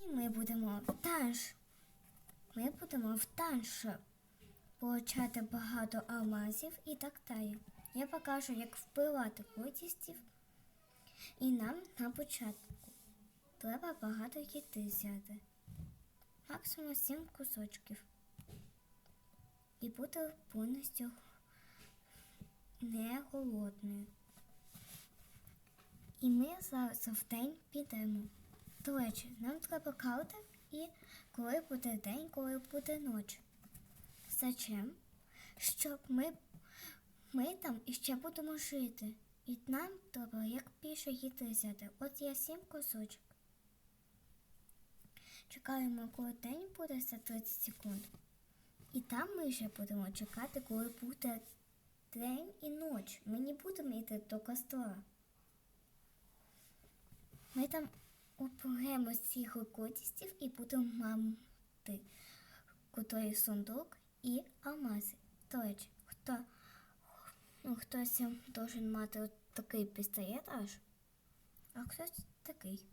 І ми будемо в. Ми будемо в получати багато алмазів і так далі. Я покажу, як вбивати кутістів. І нам на початку треба багато їди взяти. Максимум 7 кусочків. І бути повністю не голодною. І ми зараз в день підемо. До речі, нам треба карта і коли буде день, коли буде ніч. Зачем? Щоб ми, ми там іще будемо жити. І нам треба як більше їди взяти. От я сім кусочок. Чекаємо, коли день буде за 30 секунд. І там ми ще будемо чекати, коли буде день і ніч. Ми не будемо йти до костра. Ми там оберемо всіх кутістів і будемо мати кутой сундук і алмази. Речі, хто, ну, хтось должен мати от такий пістолет аж, а хтось такий.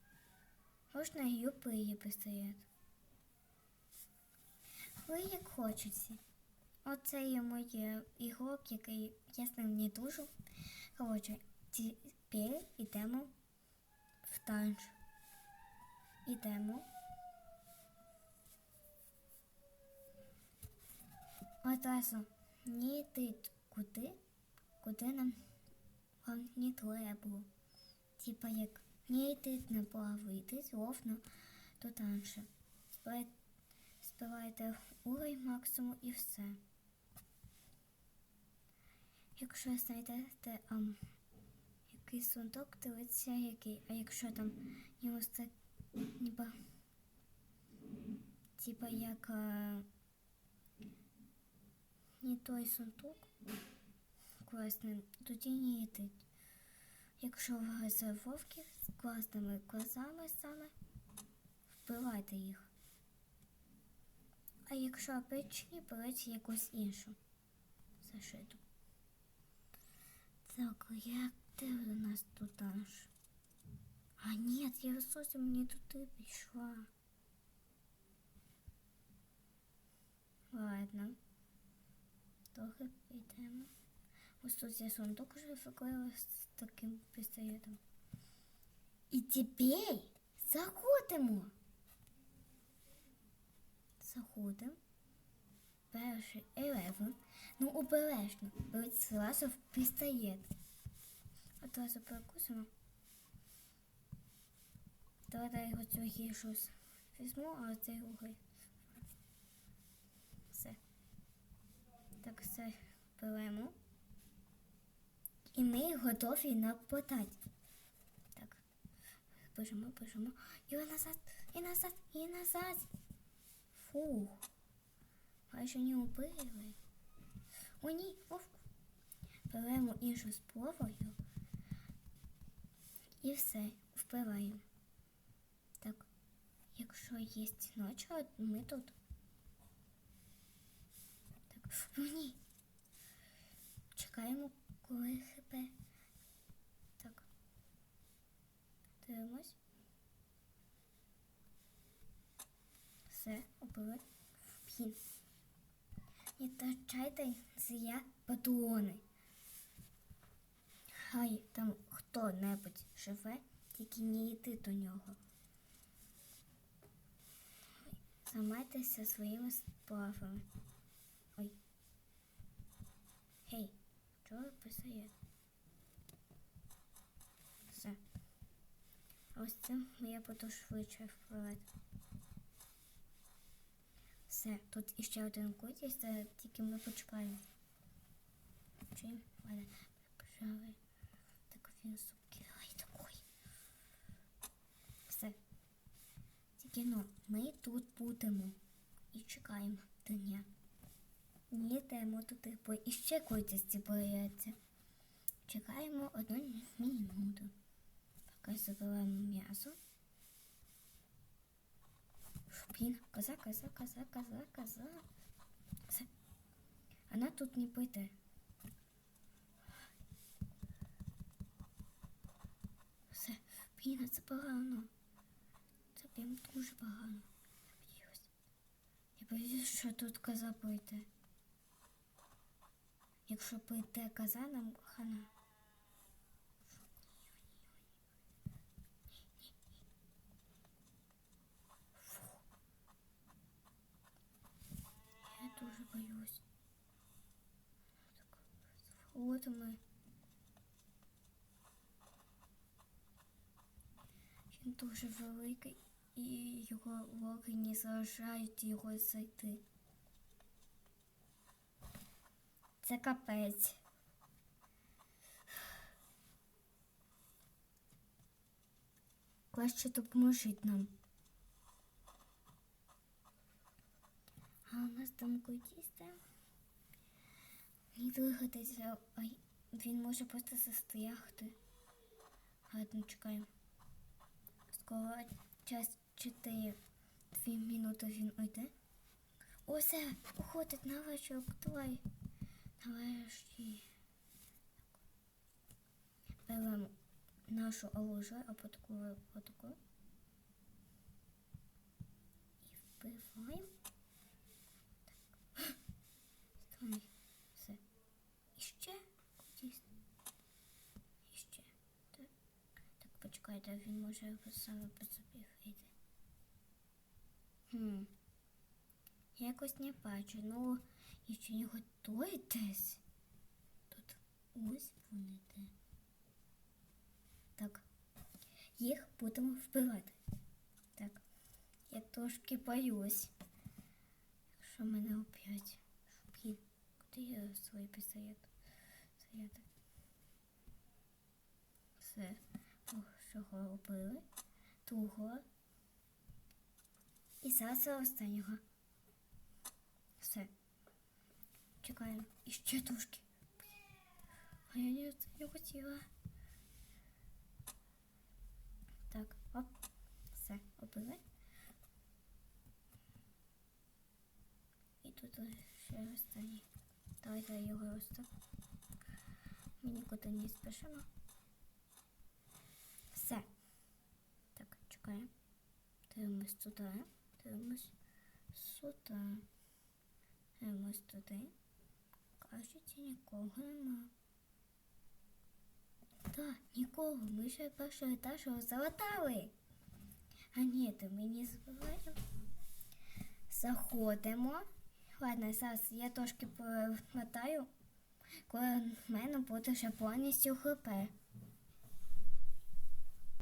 Можна і любий пістолет. Ви як хочете. Оце є моє ігрок, який я з не дружу. Коротше, тепер йдемо в танч. Ідемо. Одразу не йти куди, куди нам вам не треба. Типа як не йти направо, йти ровно до танша. Співайте, співайте уровень максимум і все. Якщо знайдете ам, якийсь сундук, дивіться який, а якщо там йому це ніби типа як а, не той сундук класний, тоді не йдіть. Якщо у вас вовки з класними глазами саме, вбивайте їх. А якщо обичні, беріть якусь іншу зашиту. Так, як ти у нас тут аж? А нет, я зовсім не туди пішла. Ладно. Трохи підемо. Ось тут я сундук вже виклала з таким пістолетом. І тепер заходимо. Заходимо. Перший елевен. Ну, обережно. Беріть зразу в пістолет. Одразу перекусимо. Давайте я його цю гіршу візьму, а цей другий. Все. Так все беремо. І ми готові нападати. Так. Біжимо, біжимо. І назад, і назад, і назад. Фух. Майже не убили. О, ні, вовк. Беремо іншу спробою. І все, вбиваємо. Якщо є ночі, ми тут. Так, ну ні. Чекаємо, коли хп. Так. Дивимось. Все, убили. Вхід. Не втрачайте зря патрони. Хай там хто-небудь живе, тільки не йти до нього. Займайтеся своїми справами. Ой. Гей, чого писає? Все. Ось цим я буду швидше впливати. Все, тут іще один кут є, це тільки ми почекаємо. Чим? Ладно, пожалуй. Так він сукирай такой. Все. Тільки ну, ми тут будемо і чекаємо дня. Йдемо туди, бо іще котисті бояться. Чекаємо одну минуту. Поки забираємо м'ясо. Блін, коза, коза, коза, коза, коза. Все. Вона тут не пойде. Все, блін, це погано. Прям дуже погано. Я боюсь. Що тут коза пойде. Якщо пойде коза, нам хана. Я дуже боюсь. Так, От ми. Він дуже великий і його локи не заважають його зайти. Це капець. Краще допоможіть нам. А у нас там кутісте. Не двигатися, а він може просто застрягти. Ладно, чекаємо. Скоро час 4. Дві минути він уйде. Усе, уходить на вечір, давай. Нарешті. Беремо нашу оружие, а потім отаку. І вбиваємо. Все. І кудись. І. Так. Так, почекайте, він може саме по собі вийти. Хм. Якось не бачу, ну, якщо не готуєтесь, тут ось вони де. Так. Їх будемо вбивати. Так. Я трошки боюсь. Якщо мене опять. Блін, куди я свій пістолет? Заряди. Все. Першого убили. Другого. І зараз останнього. Все. Чекаємо. І ще тушки. А я не, не хотіла. Так, оп. Все, убили. І тут ще останній. Давайте його ось. Ми нікуди не спішимо. Все. Так, чекаємо. Дивимось туди. Дивимось сюди. Дивимось туди. Кажуть, нікого нема. Так, нікого. Ми ще першого етажу залатали. А ні, то ми не забуваємо. Заходимо. Ладно, зараз я трошки повертаю, коли в мене буде вже повністю хп.